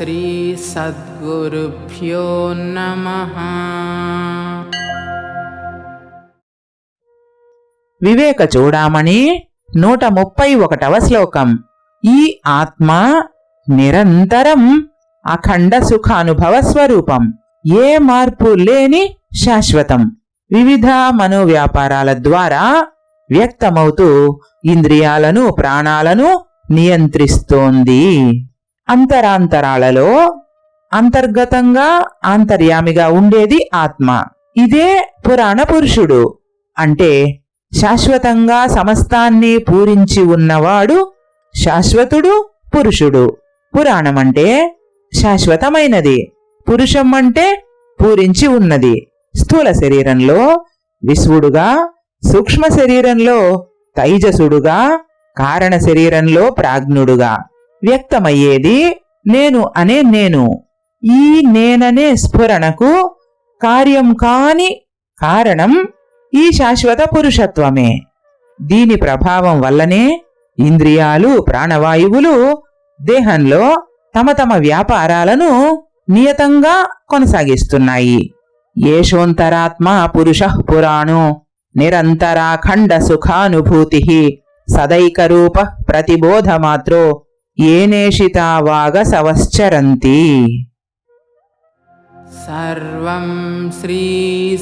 श्रीसद्गुरुभ्यो नमः వివేక చూడామణి నూట ముప్పై ఒకటవ శ్లోకం ఈ ఆత్మ నిరంతరం అఖండ సుఖానుభవ స్వరూపం ఏ మార్పు లేని శాశ్వతం వివిధ మనోవ్యాపారాల ద్వారా వ్యక్తమవుతూ ఇంద్రియాలను ప్రాణాలను నియంత్రిస్తోంది అంతరాంతరాలలో అంతర్గతంగా ఆంతర్యామిగా ఉండేది ఆత్మ. ఇదే పురాణ పురుషుడు. అంటే శాశ్వతంగా సమస్తాన్ని పూరించి ఉన్నవాడు శాశ్వతుడు పురుషుడు. పురాణం అంటే శాశ్వతమైనది. పురుషం అంటే పూరించి ఉన్నది. స్థూల శరీరంలో విశ్వుడుగా సూక్ష్మ శరీరంలో తైజసుడుగా కారణ శరీరంలో ప్రాజ్ఞుడుగా. వ్యక్తమయ్యేది నేను అనే నేను. ఈ నేననే స్ఫురణకు కార్యం కాని కారణం ఈ శాశ్వత పురుషత్వమే. దీని ప్రభావం వల్లనే ఇంద్రియాలు ప్రాణవాయువులు దేహంలో తమ తమ వ్యాపారాలను నియతంగా కొనసాగిస్తున్నాయి. ఏషోంతరాత్మ పురుష పురాణో నిరంతరాఖండ సుఖానుభూతి సదైకరూప ప్రతిబోధమాత్రో येनेषितावागसवश्चरन्ति सर्वं श्रीसद्गुरार्पणम्।